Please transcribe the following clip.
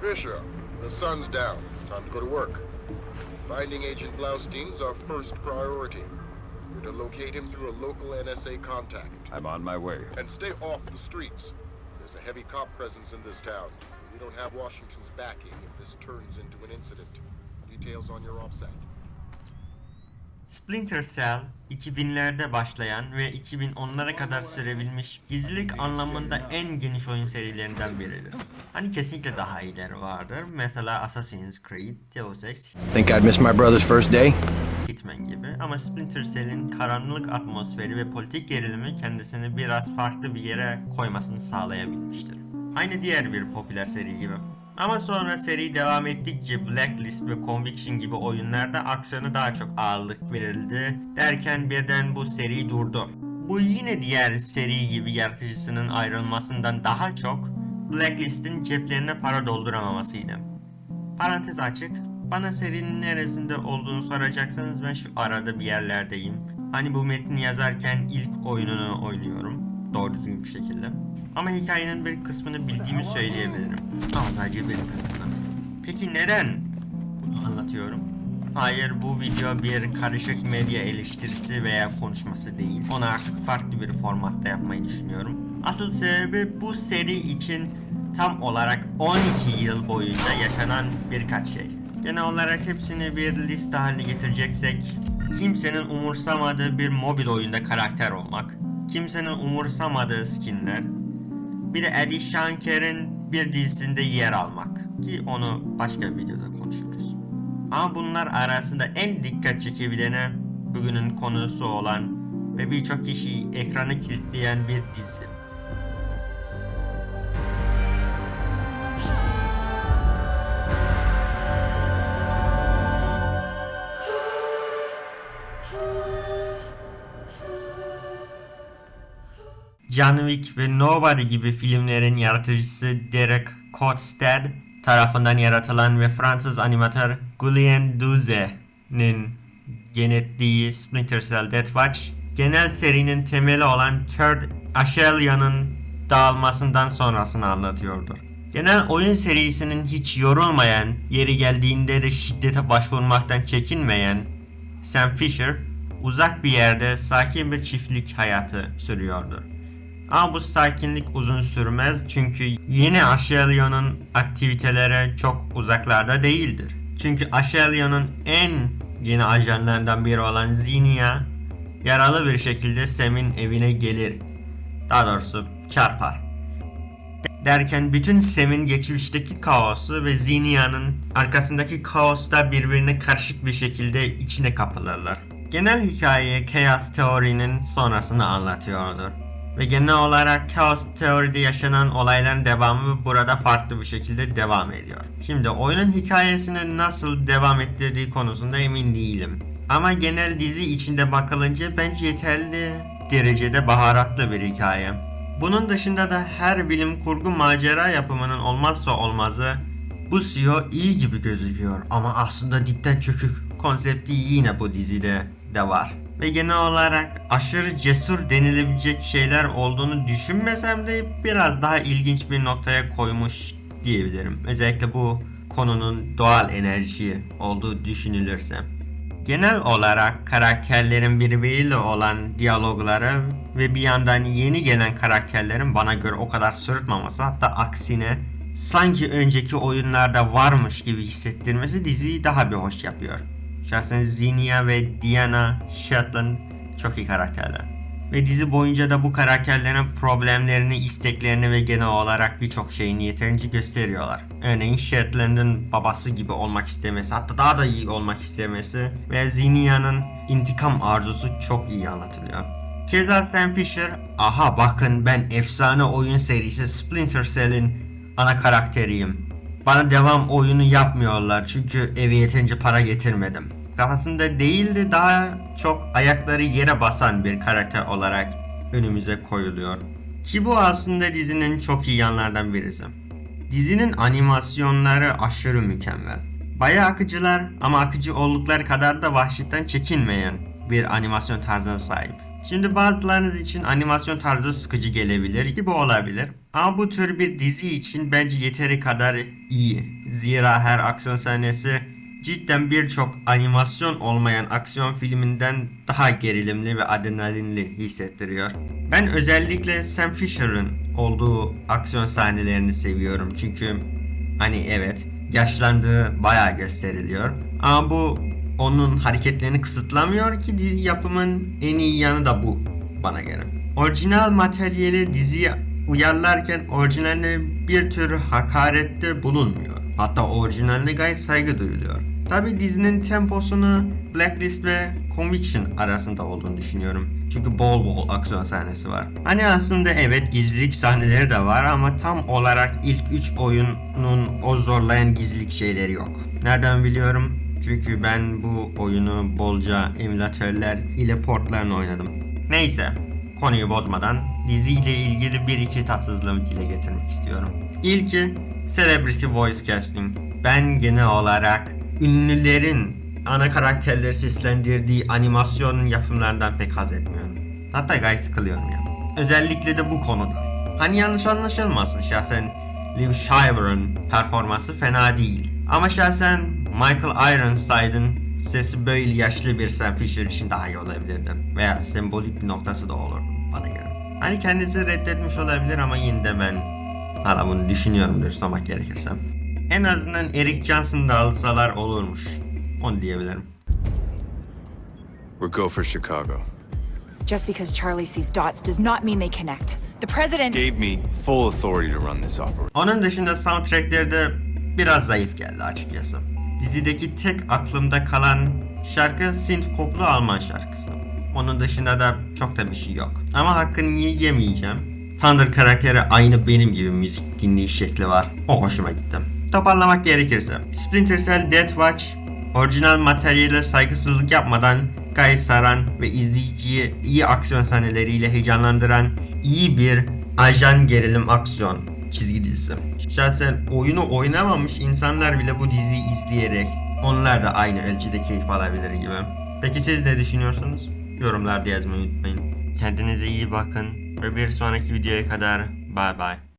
Fisher, the sun's down. Time to go to work. Finding Agent Blaustein's our first priority. We're to locate him through a local NSA contact. I'm on my way. And stay off the streets. There's a heavy cop presence in this town. We don't have Washington's backing if this turns into an incident. Details on your offset. Splinter Cell 2000'lerde başlayan ve 2010'lara kadar sürebilmiş gizlilik anlamında en geniş oyun serilerinden biridir. Hani kesinlikle daha iyileri vardır. Mesela Assassin's Creed, Deus Ex, Think I'd miss my brother's first day? Hitman gibi ama Splinter Cell'in karanlık atmosferi ve politik gerilimi kendisini biraz farklı bir yere koymasını sağlayabilmiştir. Aynı diğer bir popüler seri gibi. Ama sonra seri devam ettikçe Blacklist ve Conviction gibi oyunlarda aksiyona daha çok ağırlık verildi derken birden bu seri durdu. Bu yine diğer seri gibi yaratıcısının ayrılmasından daha çok Blacklist'in ceplerine para dolduramamasıydı. Parantez açık. Bana serinin neresinde olduğunu soracaksanız ben şu arada bir yerlerdeyim. Hani bu metni yazarken ilk oyununu oynuyorum. Doğru düzgün bir şekilde. Ama hikayenin bir kısmını bildiğimi söyleyebilirim. Ama sadece bir kısmını. Peki neden bunu anlatıyorum? Hayır bu video bir karışık medya eleştirisi veya konuşması değil. Onu artık farklı bir formatta yapmayı düşünüyorum. Asıl sebebi bu seri için tam olarak 12 yıl boyunca yaşanan birkaç şey. Genel olarak hepsini bir liste haline getireceksek kimsenin umursamadığı bir mobil oyunda karakter olmak, kimsenin umursamadığı skinler, bir de Eddie Shanker'in bir dizisinde yer almak ki onu başka bir videoda konuşuruz. Ama bunlar arasında en dikkat çekebilene bugünün konusu olan ve birçok kişiyi ekrana kilitleyen bir dizi. John Wick ve Nobody gibi filmlerin yaratıcısı Derek Kotstad tarafından yaratılan ve Fransız animatör Julien Douze'nin yönettiği Splinter Cell Death Watch, genel serinin temeli olan Third Ashelia'nın dağılmasından sonrasını anlatıyordur. Genel oyun serisinin hiç yorulmayan, yeri geldiğinde de şiddete başvurmaktan çekinmeyen Sam Fisher, uzak bir yerde sakin bir çiftlik hayatı sürüyordur. Ama bu sakinlik uzun sürmez çünkü yeni Ashelion'un aktivitelere çok uzaklarda değildir. Çünkü Ashelion'un en yeni ajanlarından biri olan Zinnia yaralı bir şekilde Sam'in evine gelir. Daha doğrusu çarpar. Derken bütün Sam'in geçmişteki kaosu ve Zinnia'nın arkasındaki kaosta birbirine karışık bir şekilde içine kapılırlar. Genel hikaye Chaos Theory'nin sonrasını anlatıyordur. Ve genel olarak Chaos Theory'de yaşanan olayların devamı burada farklı bir şekilde devam ediyor. Şimdi oyunun hikayesini nasıl devam ettirdiği konusunda emin değilim. Ama genel dizi içinde bakılınca bence yeterli derecede baharatlı bir hikaye. Bunun dışında da her bilim kurgu macera yapımının olmazsa olmazı bu CEO iyi gibi gözüküyor ama aslında dipten çökük konsepti yine bu dizide de var. Ve genel olarak aşırı cesur denilebilecek şeyler olduğunu düşünmesem de biraz daha ilginç bir noktaya koymuş diyebilirim. Özellikle bu konunun doğal enerji olduğu düşünülürse. Genel olarak karakterlerin birbiriyle olan diyalogları ve bir yandan yeni gelen karakterlerin bana göre o kadar sırıtmaması hatta aksine sanki önceki oyunlarda varmış gibi hissettirmesi diziyi daha bir hoş yapıyor. Şahsen Zinnia ve Diana Shetland çok iyi karakterler. Ve dizi boyunca da bu karakterlerin problemlerini, isteklerini ve genel olarak birçok şeyini yeterince gösteriyorlar. Örneğin Shetland'ın babası gibi olmak istemesi, hatta daha da iyi olmak istemesi ve Zinnia'nın intikam arzusu çok iyi anlatılıyor. Keza Sam Fisher, aha bakın ben efsane oyun serisi Splinter Cell'in ana karakteriyim. Bana devam oyunu yapmıyorlar çünkü eve yeterince para getirmedim. Kafasında değil de daha çok ayakları yere basan bir karakter olarak önümüze koyuluyor. Ki bu aslında dizinin çok iyi yanlardan birisi. Dizinin animasyonları aşırı mükemmel. Bayağı akıcılar ama akıcı oldukları kadar da vahşetten çekinmeyen bir animasyon tarzına sahip. Şimdi bazılarınız için animasyon tarzı sıkıcı gelebilir ki bu olabilir. Ama bu tür bir dizi için bence yeteri kadar iyi. Zira her aksiyon sahnesi cidden birçok animasyon olmayan aksiyon filminden daha gerilimli ve adrenalinli hissettiriyor. Ben özellikle Sam Fisher'ın olduğu aksiyon sahnelerini seviyorum çünkü hani evet yaşlandığı bayağı gösteriliyor. Ama bu onun hareketlerini kısıtlamıyor ki yapımın en iyi yanı da bu bana göre. Orijinal materyali diziye uyarlarken orijinaline bir tür hakarette bulunmuyor. Hatta orijinaline gayet saygı duyuluyor. Tabi dizinin temposunu Blacklist ve Conviction arasında olduğunu düşünüyorum. Çünkü bol bol aksiyon sahnesi var. Hani aslında evet gizlilik sahneleri de var ama tam olarak ilk 3 oyunun o zorlayan gizlilik şeyleri yok. Nereden biliyorum? Çünkü ben bu oyunu bolca emülatörler ile portlarını oynadım. Neyse, konuyu bozmadan diziyle ilgili bir iki tatsızlığımı dile getirmek istiyorum. İlki Celebrity Voice Casting. Ben genel olarak ünlülerin ana karakterleri seslendirdiği animasyon yapımlarından pek haz etmiyorum. Hatta gayet sıkılıyorum ya. Özellikle de bu konuda. Hani yanlış anlaşılmasın şahsen Liv Schreiber'ın performansı fena değil. Ama şahsen Michael Ironside'ın sesi böyle yaşlı bir Sam Fisher için daha iyi olabilirdi. Veya sembolik bir noktası da olur bana göre. Hani kendisi reddetmiş olabilir ama yine de ben hala bunu düşünüyorum dürüst olmak gerekirse. En azından Eric Johnson'ı da alsalar olurmuş. Onu diyebilirim. We're go for Chicago. Just because Charlie sees dots does not mean they connect. The president. Gave me full authority to run this operation. Onun dışında soundtrackleri de biraz zayıf geldi açıkçası. Dizideki tek aklımda kalan şarkı synth poplu Alman şarkısı. Onun dışında da çok da bir şey yok. Ama hakkını yemeyeceğim. Thunder karakteri aynı benim gibi müzik dinleyiş şekli var. O hoşuma gitti. Toparlamak gerekirse. Splinter Cell Death Watch orijinal materyale saygısızlık yapmadan gayet saran ve izleyiciyi iyi aksiyon sahneleriyle heyecanlandıran iyi bir ajan gerilim aksiyon çizgi dizisi. Şahsen oyunu oynamamış insanlar bile bu diziyi izleyerek onlar da aynı ölçüde keyif alabilir gibi. Peki siz ne düşünüyorsunuz? Yorumlarda yazmayı unutmayın. Kendinize iyi bakın ve bir sonraki videoya kadar bye bye.